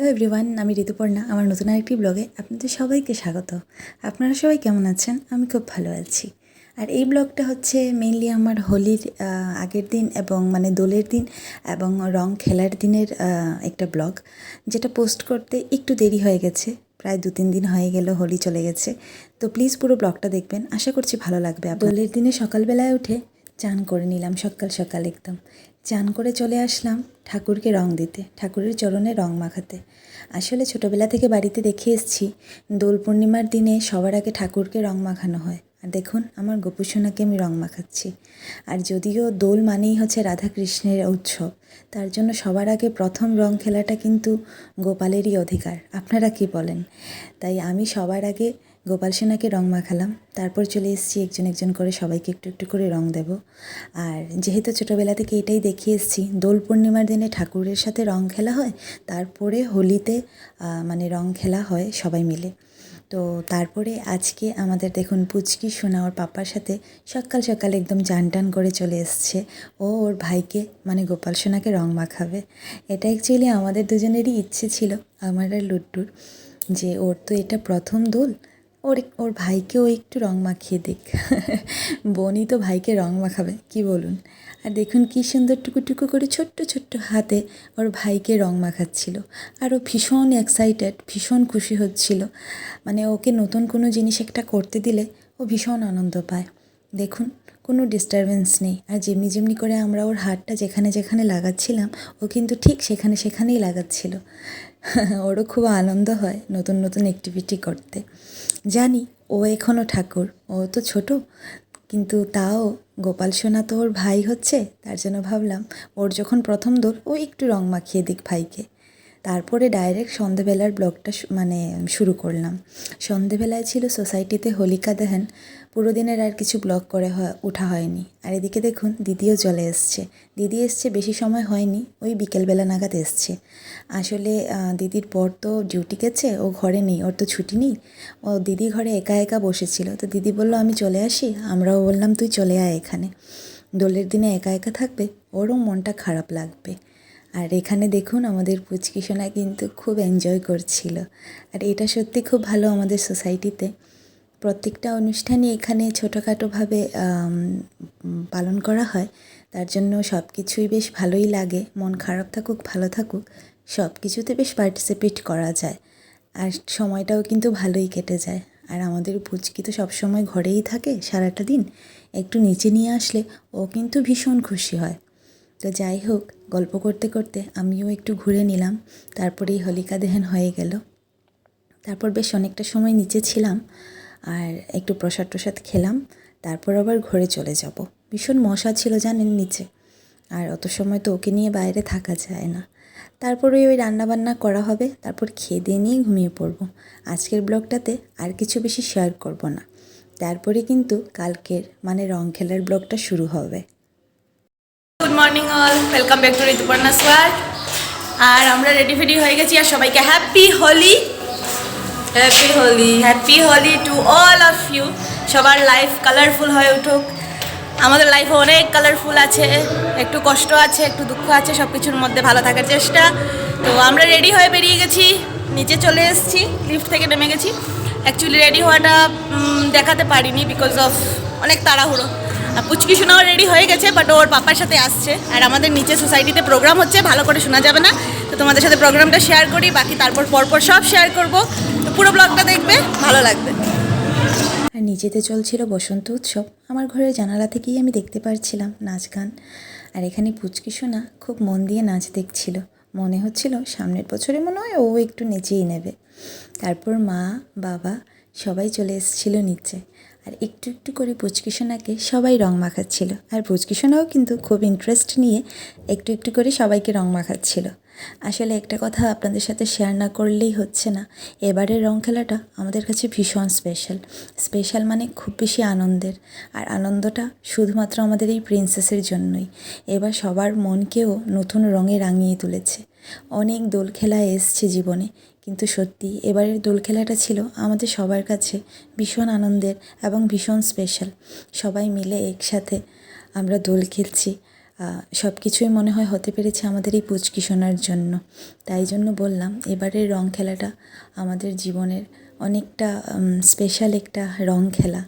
Hello everyone আমি ঋতুপর্ণা, আমার নতুন আরেকটি ব্লগে আপনাদের সবাইকে স্বাগত। আপনারা সবাই কেমন আছেন? আমি খুব ভালো আছি। আর এই ব্লগটা হচ্ছে মেইনলি আমার হোলির আগের দিন এবং মানে দোলের দিন এবং রং খেলার দিনের একটা ব্লগ, যেটা পোস্ট করতে একটু দেরি হয়ে গেছে। প্রায় দু তিন দিন হয়ে গেল হোলি চলে গেছে। তো প্লিজ পুরো ব্লগটা দেখবেন। আশা করছি ভালো লাগবে। দোলের দিনে সকালবেলায় উঠে চান করে নিলাম সকাল সকাল একদম। চান করে চলে আসলাম ঠাকুরকে রং দিতে, ঠাকুরের চরণে রং মাখাতে। আসলে ছোটোবেলা থেকে বাড়িতে দেখে এসেছি, দোল পূর্ণিমার দিনে সবার আগে ঠাকুরকে রং মাখানো হয়। আর দেখুন, আমার গোপুসোনাকে আমি রং মাখাচ্ছি। আর যদিও দোল মানেই হচ্ছে রাধা কৃষ্ণের উৎসব, তার জন্য সবার আগে প্রথম রং খেলাটা কিন্তু গোপালেরই অধিকার। আপনারা কি বলেন? তাই আমি সবার আগে গোপাল সোনাকে রং মাখালাম। তারপর চলে এসেছি একজন একজন করে সবাইকে একটু একটু করে রং দেব। আর যেহেতু ছোটোবেলা থেকে এটাই দেখিয়ে এসেছি, দোল পূর্ণিমার দিনে ঠাকুরের সাথে রং খেলা হয়, তারপরে হোলিতে মানে রং খেলা হয় সবাই মিলে। তো তারপরে আজকে আমাদের দেখুন পুচকি সোনা ওর পাপার সাথে সকাল সকাল একদম জান টান করে চলে এসছে। ও ওর ভাইকে মানে গোপাল সোনাকে রং মাখাবে। এটা অ্যাকচুয়ালি আমাদের দুজনেরই ইচ্ছে ছিল, আমার আর লুড্ডুর, যে ওর তো এটা প্রথম দোল। ওর ওর ভাইকেও একটু রং মাখিয়ে দিক। বোনই তো ভাইকে রং মাখাবে, কি বলুন? আর দেখুন কী সুন্দর টুকু টুকু করে ছোট্ট ছোট্ট হাতে ওর ভাইকে রং মাখাচ্ছিল। আর ও ভীষণ এক্সাইটেড ভীষণ খুশি হচ্ছিল। মানে ওকে নতুন কোনো জিনিস একটা করতে দিলে ও ভীষণ আনন্দ পায়। দেখুন, কোনো ডিস্টারবেন্স নেই। আর যেমনি যেমনি করে আমরা ওর হাতটা যেখানে যেখানে লাগাচ্ছিলাম, ও কিন্তু ঠিক সেখানে সেখানেই লাগাচ্ছিল। ওরও খুব আনন্দ হয় নতুন নতুন অ্যাক্টিভিটি করতে। জানি, ও এখনও ঠাকুর, ও তো ছোট, কিন্তু তাও গোপাল সোনা তো ওর ভাই হচ্ছে, তার জন্য ভাবলাম ওর যখন প্রথম দোল, ও একটু রং মাখিয়ে দিক ভাইকে। তারপরে ডাইরেক্ট সন্ধেবেলার ব্লগটা মানে শুরু করলাম। সন্ধেবেলায় ছিল সোসাইটিতে হোলিকা দেহেন পুরো দিনের আর কিছু ব্লগ করে ওঠা হয়নি। আর এদিকে দেখুন, দিদিও চলে এসছে। দিদি এসছে, বেশি সময় হয়নি, ওই বিকেলবেলা নাগাদ এসছে। আসলে দিদির পর তো ডিউটি গেছে, ও ঘরে নেই, ওর তো ছুটি নেই। ও দিদি ঘরে একা একা বসেছিল। তো দিদি বলল, আমি চলে আসি? আমরাও বললাম, তুই চলে আয় এখানে। দোলের দিনে একা একা থাকবে, ওরও মনটা খারাপ লাগবে। আর এখানে দেখুন, আমাদের পুচকি সোনা কিন্তু খুব এনজয় করছিল। আর এটা সত্যি খুব ভালো আমাদের সোসাইটিতে প্রত্যেকটা অনুষ্ঠানই এখানে ছোটোখাটোভাবে পালন করা হয়। তার জন্য সব কিছুই বেশ ভালোই লাগে। মন খারাপ থাকুক, ভালো থাকুক সব কিছুতে বেশ পার্টিসিপেট করা যায়। আর সময়টাও কিন্তু ভালোই কেটে যায়। আর আমাদের পুচকি তো সবসময় ঘরেই থাকে সারাটা দিন। একটু নিচে নিয়ে আসলে ও কিন্তু ভীষণ খুশি হয়। তো যাই হোক, গল্প করতে করতে আমিও একটু ঘুরে নিলাম। তারপরেই হোলিকা দেহেন হয়ে গেল। তারপর বেশ অনেকটা সময় নিচে ছিলাম। আর একটু প্রসাদ টসাদ খেলাম, তারপর আবার ঘরে চলে যাব। ভীষণ মশা ছিল জানেন নিচে, আর অত সময় তো ওকে নিয়ে বাইরে থাকা যায় না। তারপরে ওই রান্নাবান্না করা হবে, তারপর খেয়ে দিয়ে নিয়ে ঘুমিয়ে পড়ব। আজকের ব্লগটাতে আর কিছু বেশি শেয়ার করব না। তারপরে কিন্তু কালকের মানে রং খেলার ব্লগটা শুরু হবে। Good morning all welcome back to Rituparna square আর আমরা রেডি ফেডি হয়ে গেছি আর সবাইকে happy Holi happy Holi happy Holi to all of you সবার লাইফ কালারফুল হয়ে উঠুক। আমাদের লাইফে অনেক কালারফুল আছে। একটু কষ্ট আছে, একটু দুঃখ আছে সব কিছুর মধ্যে ভালো থাকার চেষ্টা। তো আমরা রেডি হয়ে বেরিয়ে গেছি। নিচে চলে এসেছি লিফট থেকে নেমে গেছি। অ্যাকচুয়ালি রেডি হওয়াটা দেখাতে পারিনি বিকজ অফ অনেক তাড়াহুড়ো। আর পুচকি শোনাও রেডি হয়ে গেছে বাট ওর পাপার সাথে আসছে। আর আমাদের নিচে সোসাইটিতে প্রোগ্রাম হচ্ছে, ভালো করে শোনা যাবে না। তো তোমাদের সাথে প্রোগ্রামটা শেয়ার করি, বাকি তারপর পরপর সব শেয়ার করব। পুরো ব্লগটা দেখবে, ভালো লাগবে। আর নিজেতে চলছিল বসন্ত উৎসব। আমার ঘরের জানালা থেকেই আমি দেখতে পারছিলাম নাচ গান। আর এখানে পুচকি সোনা খুব মন দিয়ে নাচ দেখছিল। মনে হচ্ছিল সামনের বছরে মনে হয় ও একটু নেচেই নেবে। তারপর মা, বাবা সবাই চলে এসেছিল নিচে। আর একটু একটু করে পুচকি সোনাকে সবাই রং মাখাচ্ছিল। আর পুচকি সোনাও কিন্তু খুব ইন্টারেস্ট নিয়ে একটু একটু করে সবাইকে রং মাখাচ্ছিল। আসলে একটা কথা আপনাদের সাথে শেয়ার না করলেই হচ্ছে না। এবারের রং খেলাটা আমাদের কাছে ভীষণ স্পেশাল স্পেশাল মানে খুব বেশি আনন্দের। আর আনন্দটা শুধুমাত্র আমাদের এই প্রিন্সেসের জন্যই। এবার সবার মনকেও নতুন রঙে রাঙিয়ে তুলেছে। অনেক দোল খেলা এসছে জীবনে। কিন্তু সত্যি এবারের দোল খেলাটা ছিল আমাদের সবার কাছে ভীষণ আনন্দের এবং ভীষণ স্পেশাল সবাই মিলে একসাথে আমরা দোল খেলছি। সব কিছুই মনে হয় হতে পেরেছে আমাদের এই পুচকি সোনার জন্য। তাই জন্য বললাম, এবারের রং খেলাটা আমাদের জীবনের অনেকটা স্পেশাল একটা রং খেলা।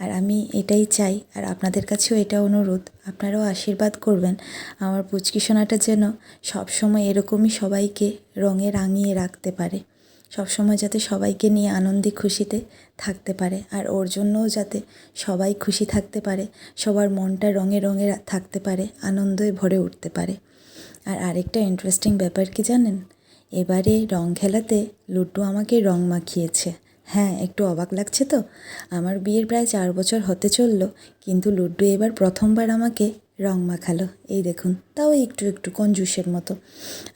আর আমি এটাই চাই, আর আপনাদের কাছেও এটা অনুরোধ, আপনারাও আশীর্বাদ করবেন আমার পুচকি সোনাটা যেন সবসময় এরকমই সবাইকে রঙে রাঙিয়ে রাখতে পারে। সবসময় যাতে সবাইকে নিয়ে আনন্দে খুশিতে থাকতে পারে আর ওর জন্যও যাতে সবাই খুশি থাকতে পারে, সবার মনটা রঙে রঙে থাকতে পারে, আনন্দে ভরে উঠতে পারে। আর আরেকটা ইন্টারেস্টিং ব্যাপার কি জানেন? এবারে রং খেলাতে লুড্ডু আমাকে রং মাখিয়েছে। হ্যাঁ একটু অবাক লাগছে তো? আমার বিয়ের প্রায় চার বছর হতে চলল, কিন্তু লুড্ডু এবার প্রথমবার আমাকে রং মাখালো। এই দেখুন, তাও একটু একটু কঞ্জুসের মতো।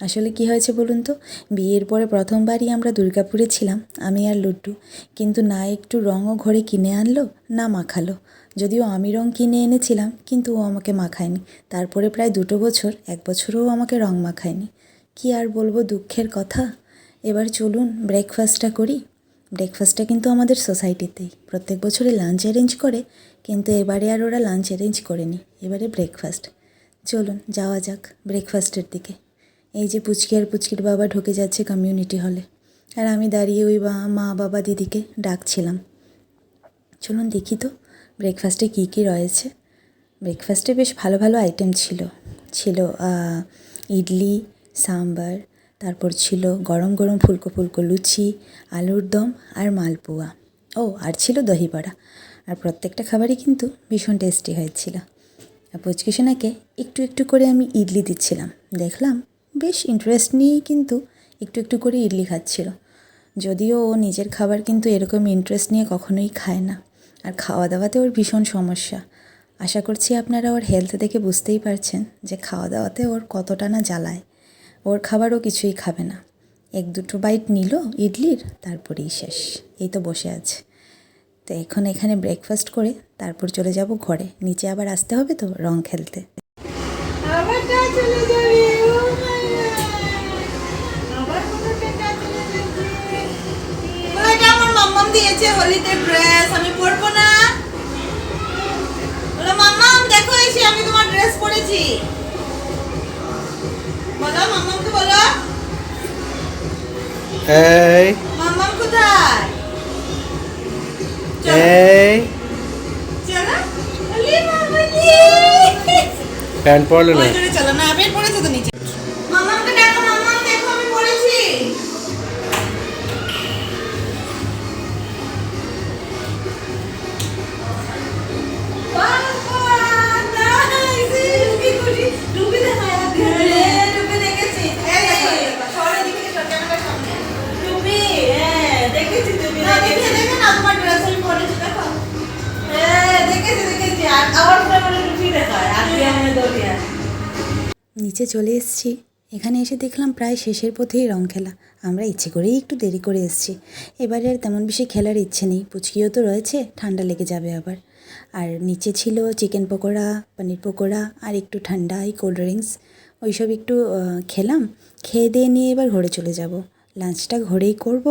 আসলে কি হয়েছে বলুন তো? বিয়ের পরে প্রথমবারই আমরা দুর্গাপুরে ছিলাম, আমি আর লুড্ডু। কিন্তু না একটু রঙও ঘরে কিনে আনলো, না মাখালো। যদিও আমি রং কিনে এনেছিলাম, কিন্তু ও আমাকে মাখায়নি। তারপরে প্রায় দুটো বছর, এক বছরও আমাকে রং মাখায়নি। কি আর বলব দুঃখের কথা? এবার চলুন ব্রেকফাস্টটা করি। ব্রেকফাস্টটা কিন্তু আমাদের সোসাইটিতেই প্রত্যেক বছরে লাঞ্চ অ্যারেঞ্জ করে কিন্তু এবারে আর ওরা লাঞ্চ অ্যারেঞ্জ করেনি। এবারে ব্রেকফাস্ট চলুন, যাওয়া যাক ব্রেকফাস্টের দিকে। এই যে পুচকি আর পুচকির বাবা ঢুকে যাচ্ছে কমিউনিটি হলে আর আমি দাঁড়িয়ে ওই মা, বাবা, দিদিকে ডাকছিলাম। চলুন দেখি তো ব্রেকফাস্টে কী কী রয়েছে। ব্রেকফাস্টে বেশ ভালো ভালো আইটেম ছিল। ছিল ইডলি, সাম্বার, তারপর ছিল গরম গরম ফুলকো ফুলকো লুচি, আলুর দম আর মালপোয়া। ও, আর ছিল দহি বড়া আর প্রত্যেকটা খাবারই কিন্তু ভীষণ টেস্টি হয়েছিল। আর পুচকিসোনাকে একটু একটু করে আমি ইডলি দিচ্ছিলাম। দেখলাম বেশ ইন্টারেস্ট নিয়েই কিন্তু একটু একটু করে ইডলি খাচ্ছিল। যদিও ও নিজের খাবার কিন্তু এরকম ইন্টারেস্ট নিয়ে কখনোই খায় না। আর খাওয়া দাওয়াতে ওর ভীষণ সমস্যা। আশা করছি আপনারা ওর হেলথ দেখে বুঝতেই পারছেন যে খাওয়া দাওয়াতে ওর কতটা না জ্বালায়। ওর খাবারও কিছুই খাবে না। এক দুটো বাইট নিল ইডলির, তারপরেই শেষ। এই তো বসে আছে। তো এখন এখানে ব্রেকফাস্ট করে তারপর চলে যাব ঘরে। নিচে আবার আসতে হবে তো রং খেলতে। দিয়েছে হোলিতে ড্রেস আমি পরবো না। বলে মাম্মাম দেখো এসে আমি তোমার ড্রেস পরেছি। বলো মাম্মামকে বলো। এই এই। প্যান্ট পরলে না। চলো না পড়েছে তো নিচে। মামাকে নিচে চলে এসেছি। এখানে এসে দেখলাম প্রায় শেষের পথেই রং খেলা। আমরা ইচ্ছে করেই একটু দেরি করে এসেছি। এবারে আর তেমন বেশি খেলার ইচ্ছে নেই। পুচকিও তো রয়েছে, ঠান্ডা লেগে যাবে আবার। আর নিচে ছিল চিকেন পকোড়া, পনির পকোড়া, আর একটু ঠান্ডা এই কোল্ড ড্রিঙ্কস। ওইসব একটু খেলাম। খেয়ে দিয়ে নিয়ে এবার ঘরে চলে যাব। লাঞ্চটা ঘরেই করব।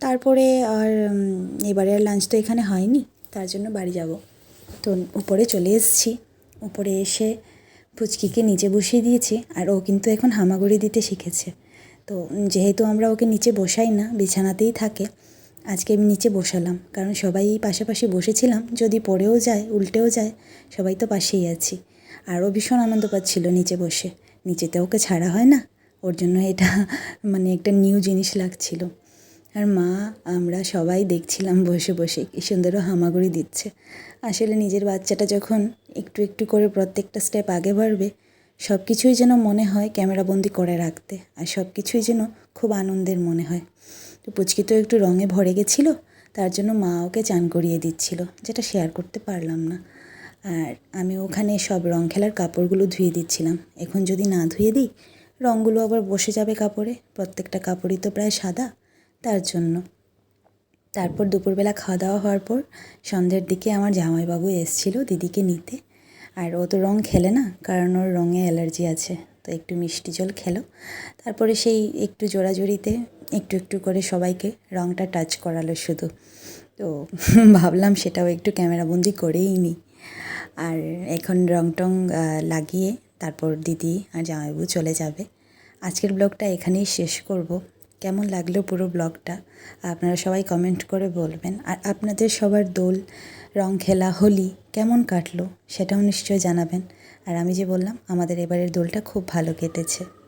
তারপরে আর এবারে আর লাঞ্চ তো এখানে হয়নি। তার জন্য বাড়ি যাব। তো উপরে চলে এসেছি। উপরে এসে পুচকিকে নিচে বসিয়ে দিয়েছি আর ও কিন্তু এখন হামাগুড়ি দিতে শিখেছে। তো যেহেতু আমরা ওকে নিচে বসাই না, বিছানাতেই থাকে, আজকে আমি নিচে বসালাম। কারণ সবাই পাশাপাশি বসেছিলাম, যদি পড়েও যায়, উল্টেও যায়, সবাই তো পাশেই আছি। আর ও ভীষণ আনন্দ পাচ্ছিল নিচে বসে। নিচেতে ওকে ছাড়া হয় না। ওর জন্য এটা মানে একটা নিউ জিনিস লাগছিল। আর মা, আমরা সবাই দেখছিলাম বসে বসে কি সুন্দরও হামাগুড়ি দিচ্ছে। আসলে নিজের বাচ্চাটা যখন একটু একটু করে প্রত্যেকটা স্টেপ আগে বাড়বে সব কিছুই যেন মনে হয় ক্যামেরাবন্দি করে রাখতে, আর সব কিছুই যেন খুব আনন্দের মনে হয়। তো পুচকি তো একটু রঙে ভরে গেছিল, তার জন্য মা ওকে চান করিয়ে দিচ্ছিল, যেটা শেয়ার করতে পারলাম না। আর আমি ওখানে সব রং খেলার কাপড়গুলো ধুয়ে দিচ্ছিলাম। এখন যদি না ধুয়ে দিই, রঙগুলো আবার বসে যাবে কাপড়ে। প্রত্যেকটা কাপড়ই তো প্রায় সাদা। তার জন্য। তারপর দুপুরবেলা খাওয়া দাওয়া হওয়ার পর সন্ধ্যের দিকে আমার জামাইবাবু এসেছিল দিদিকে নিতে। আর ও তো রং খেলে না, কারণ ওর রঙে অ্যালার্জি আছে, তো একটু মিষ্টি জল খেলো। তারপরে সেই একটু জোড়াজোড়িতে একটু একটু করে সবাইকে রংটা টাচ করালো শুধু। তো ভাবলাম সেটাও একটু ক্যামেরাবন্দি করেই নিই। আর এখন রং টং লাগিয়ে তারপর দিদি আর জামাইবাবু চলে যাবে। আজকের ব্লগটা এখানেই শেষ করব। কেমন লাগল পুরো ব্লগটা? আপনারা সবাই কমেন্ট করে বলবেন। আর আপনাদের সবার দোল, রং খেলা, হোলি কেমন কাটলো সেটাও নিশ্চয় জানাবেন। আর আমি যে বললাম, আমাদের এবারের দোলটা খুব ভালো কেটেছে।